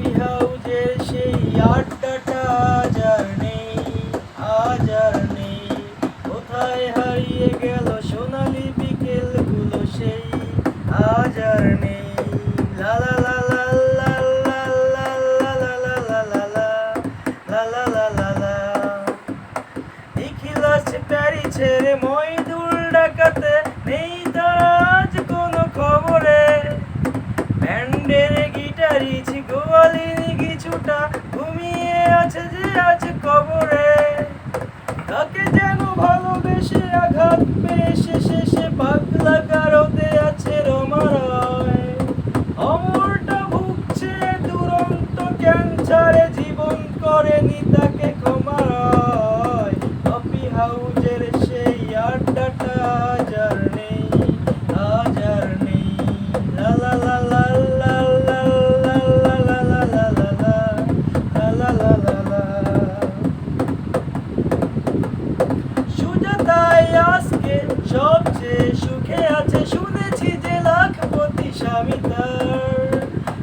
Coffee হাউজে সেই আড্ডাটা আজার নেই কোথায় হারিয়ে গেল সোনালি বিকেলগুলো সেই আজার নেই লা লা লা লা লা লা লা লা লা লা লা লা লা লা লা লা ময়দুল ডাকাতে নেই আছে যে আজ কবরে। তাকে যেন ভালোবেসে আঘাত পেয়ে শেষে সে পাগলা কারোতে আছে রমারায়। অমরটা ভুগছে, দুরন্ত ক্যান্সারে জীবন করেনি তাকে ক্ষমায় কফি হাউজের সেই আড্ডাটা আজ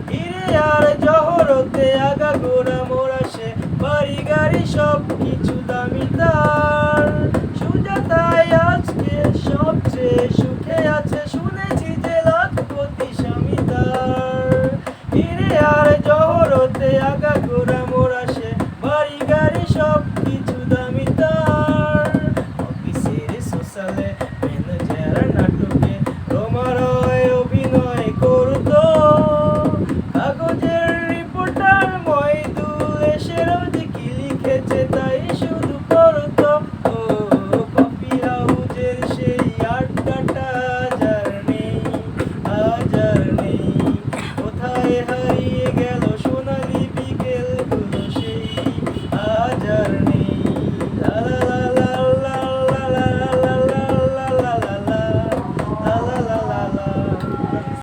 হিরে আর জহরতে আগা গোড়া মোড়া সে বাড়ি গাড়ি সব কিছু দামি তার।